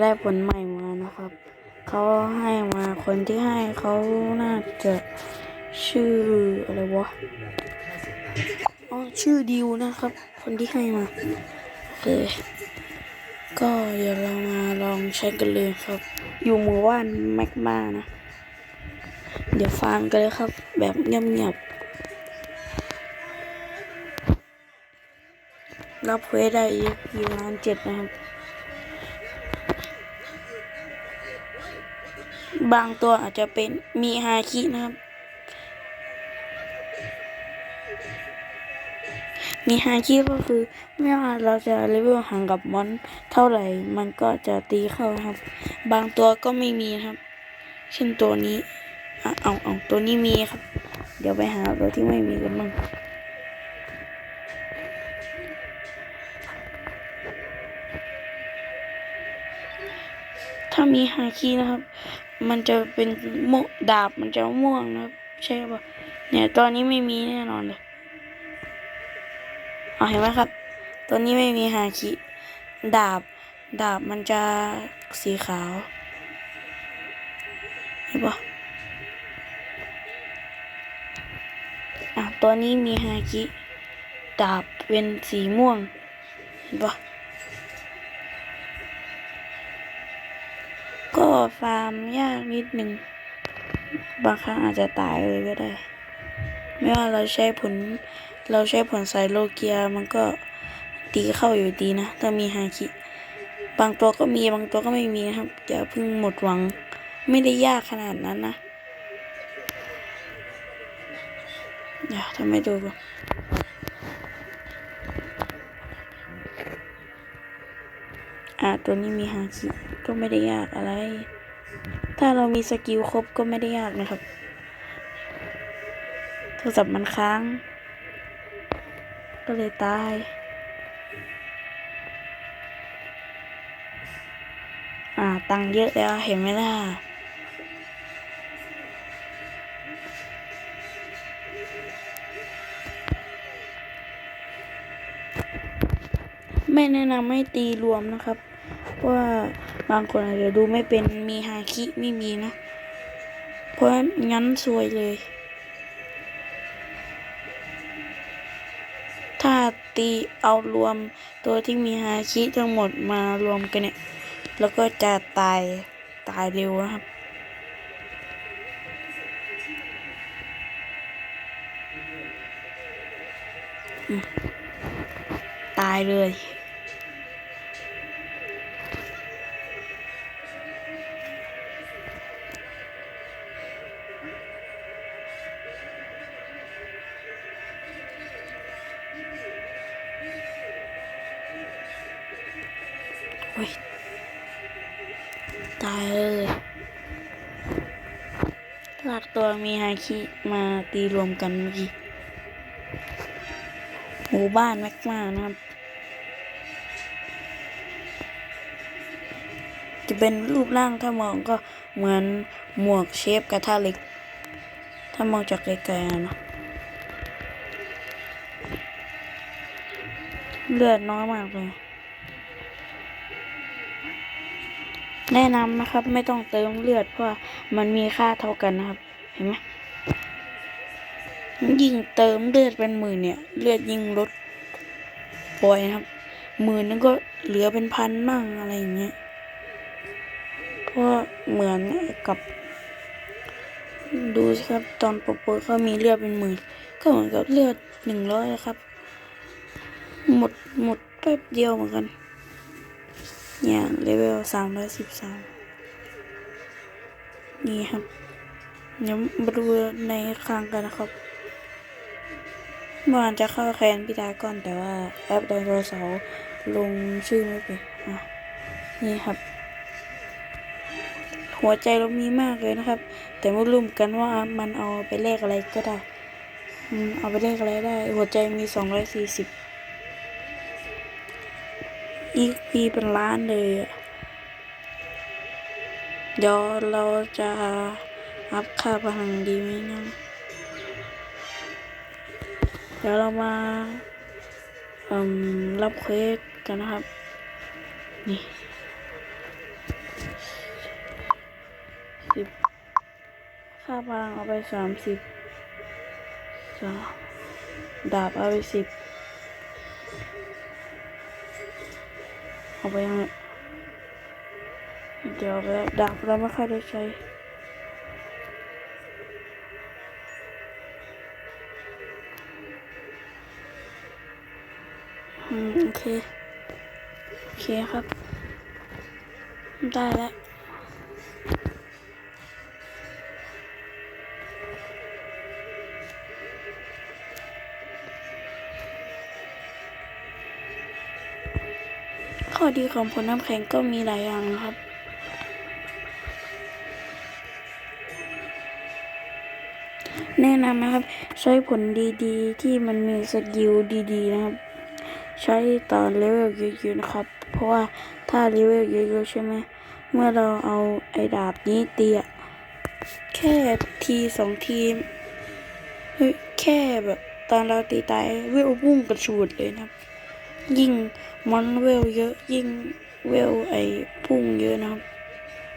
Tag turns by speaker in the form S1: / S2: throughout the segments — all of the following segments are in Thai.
S1: ได้ผลใหม่มานะครับเขาให้มาคนที่ให้เขาน่าจะชื่ออะไรวะอ๋อชื่อดิวนะครับ คนที่ให้มาโอเคก็เดี๋ยวเรามาลองใช้กันเลยครับ อยู่หมู่บ้านแมกมานะ เดี๋ยวฟังกันเลยครับ แบบเงียบๆรับเควสได้อีกอยู่ล้านเจ็ดนะครับ บางตัวอาจจะเป็นมีฮาคินะครับ มีฮาคิก็คือไม่ว่าเราจะเลเวลห่างกับมอนเท่าไหร่ มันก็จะตีเข้าครับ บางตัวก็ไม่มีครับ เช่นตัวนี้เอาเอาตัวนี้มีครับ เดี๋ยวไปหาตัวที่ไม่มีกันบ้างถ้ามีฮาคินะครับ มันจะเป็นโมดาบมันจะม่วงนะใช่ป่ะเนี่ยตัวนี้ไม่มีแน่นอนเลยเอาเห็นไหมครับตัวนี้ไม่มีฮาคิ ดาบ ดาบมันจะสีขาวเห็นปะอะตัวนี้มีฮาคิ ดาบเป็นสีม่วงเห็นปะ ก็ฟาร์มยากนิดนึงบางครั้งอาจจะตายเลยก็ได้ ไม่ว่าเราใช้ผล เราใช้ผลสายโลเกียมันก็ตีเข้าอยู่ดีนะถ้ามีฮาคิ บางตัวก็มีบางตัวก็ไม่มีนะครับอย่าเพิ่งหมดหวัง ไม่ได้ยากขนาดนั้นนะเดี๋ยวทำให้ดูก่อน อะตัวนี้มีฮาคิก็ไม่ได้ยากอะไร ถ้าเรามีสกิลครบก็ไม่ได้ยากนะครับโทรศัพท์มันค้าง ก็เลยตายอ่า ตังเยอะแล้วเห็นไหมล่ะ ไม่แนะนำให้ตีรวมนะครับ เพราะว่าบางคนอาจจะดูไม่เป็นมีฮาคิไม่มีนะ เพราะงั้นซวยเลย ถ้าตีเอารวมตัวที่มีฮาคิทั้งหมดมารวมกันเนี่ย แล้วก็จะตายตายเร็วนะครับตายเลย อ้ยตายเลยหลากตัวมีฮาคิมาตีรวมกันเมื่อกี้หมู่บ้านแมกมานะครับ จะเป็นรูปร่างถ้ามองก็เหมือนหมวกเชฟกระทะเหล็ก ถ้ามองจากไกลๆอะเนาะเลือดน้อยมากเลย แนะนำนะครับ ไม่ต้องเติมเลือดเพราะว่ามันมีค่าเท่ากันนะครับ เห็นไหมยิ่งเติมเลือดเป็นหมื่นเนี่ย เลือดยิ่งลดบ่อยนะครับหมื่นนึงก็เหลือเป็นพันมั่งอะไรอย่างเงี้ยเพราะเหมือนกับดูสิครับ ตอนปกติเขามีเลือดเป็นหมื่นก็เหมือนกับเลือดหนึ่งร้อยครับ หมดหมดแป๊บเดียวเหมือนกัน อย่างเลเวลสามร้อยสิบสามนี่ครับเดี๋ยวมาดูในคลังกันนะครับเมื่อวานจะเข้าแคนพิดากอนแต่ว่าแอปไดโนเสาร์ลงชื่อไม่เป็นนี่ครับ หัวใจเรามีมากเลยนะครับ แต่ไม่รู้เหมือนกันว่ามันเอาไปเลขอะไรก็ได้อืมเอาไปเลขอะไรได้ หัวใจมีสองร้อยสี่สิบ อีกปีเป็นล้านเลยอะเดี๋ยวเราจะอัพค่าพลังดีไหมนะเดี๋ยวเรามาอ่มรับเควสกันนะครับ นี่สิบค่าพลังเอาไปสามสิบสามดาบเอาไปสิบ เอาไปยังเดี๋ยวไปแล้วดาบเราไม่ค่อยได้ใช้อืมโอเค โอเคครับ ได้แล้ว ข้อดีของผลน้ำแข็งก็มีหลายอย่างนะครับ แนะนำนะครับ ใช้ผลดีๆ ที่มันมีสกิลดีๆ นะครับ ใช้ตอนเลเวลเยอะๆนะครับ เพราะว่าถ้าเลเวลเยอะๆใช่ไหมเมื่อเราเอาไอ้ดาบนี้ตีอะแค่ทีสองทีเฮ้ยแค่แบบตอนเราตีตายเวลพุ่งกระชูดเลยนะครับ ยิ่งมอนเวลเยอะยิ่งเวลไอ้พุ่งเยอะนะครับ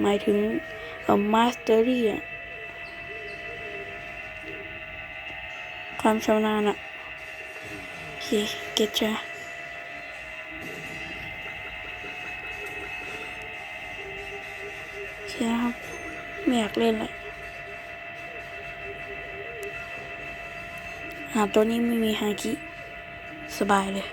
S1: หมายถึงเอ่อมาสเตอรี่อะความชำนาญอะโอเคเก็ตจ้ะโอเคนะครับไม่อยากเล่นละหาตัวนี้ไม่มีฮากิสบายเลย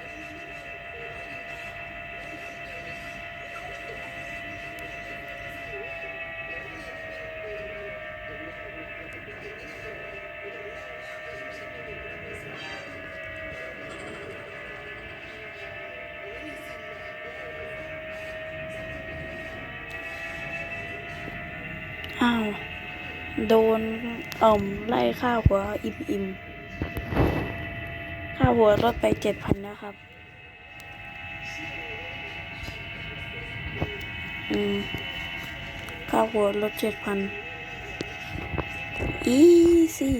S1: อ้าว โดนเอ่มไล่ค่าหัวอิ่มอิ่มค่าหัวลดไปเจ็ดพันนะครับ อืมค่าหัวลดเจ็ดพันอีซี่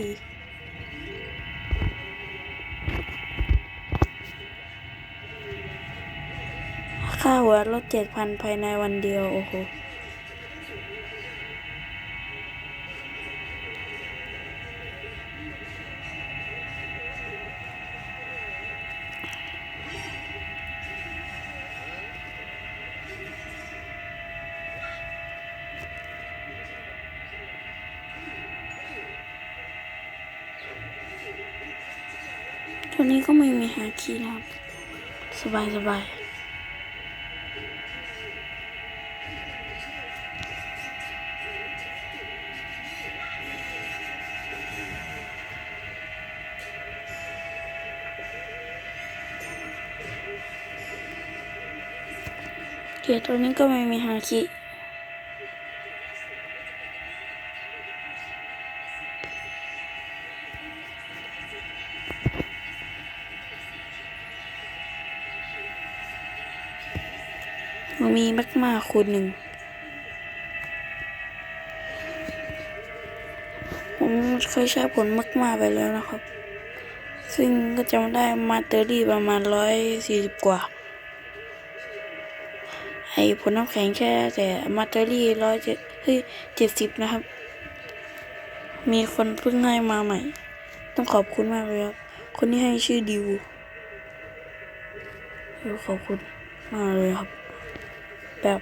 S1: ค่าหัวลดเจ็ดพันภายในวันเดียว โอ้โห ตัวนี้ก็ไม่มีหาคีนะครับ สบายสบายเกียร์ตัวนี้ก็ไม่มีหาคี มันมีมากมากคูณหนึ่ง ผมเคยใช้ผลมากมากไปแล้วนะครับ ซึ่งก็จำได้มาเตอรี่ประมาณร้อยสี่สิบกว่า ไอผลน้ำแข็งแค่แต่มาเตอรี่ร้อยเจ็ดเฮ้ยเจ็ดสิบนะครับ มีคนเพิ่งให้มาใหม่ ต้องขอบคุณมากเลยครับ คนที่ให้ชื่อดิวขอบคุณมากเลยครับ แบบ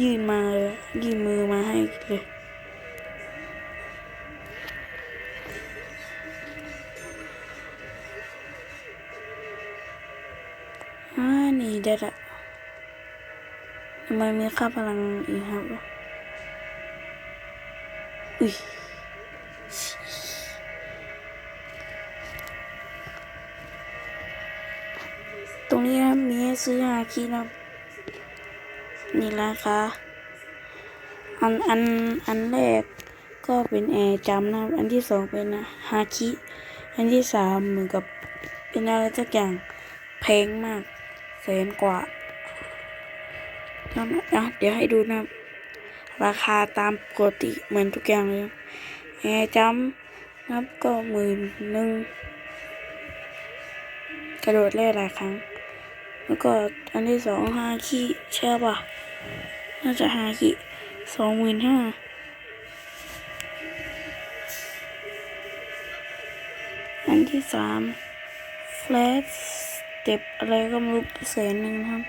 S1: ยื่นมาเลยยื่นมือมาให้เลยอ่านี่ได้ละทำไมมีค่าพลังอีกครับอุ้ยตรงนี้นะมีให้ซื้อฮาคินะครับ นี่ราคาอันอันอันแรกก็เป็นแอร์จำนะอันที่สองเป็นฮาคิ อันที่สามเหมือนกับเป็นอะไรสักอย่างแพงมากแสนกว่าแล้วนะเดี๋ยวให้ดูนะ ราคาตามปกติเหมือนทุกอย่างเลยแอร์จัมป์นะครับก็หมื่นหนึ่งกระโดดเล่หลายครั้ง แล้วก็อันที่สองห้าขี้ใช่ป่ะ น่าจะห้าขี้สองหมื่นห้าอันที่สามแฟลชเจ็บอะไรก็ไม่รู้แสนหนึ่งครับ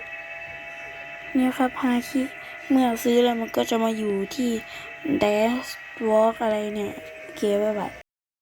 S1: เนี่ยครับห้าคิเมื่อซื้อแล้วมันก็จะมาอยู่ที่เดส์วอล์กอะไรเนี่ย เกียร์ไว้แบบ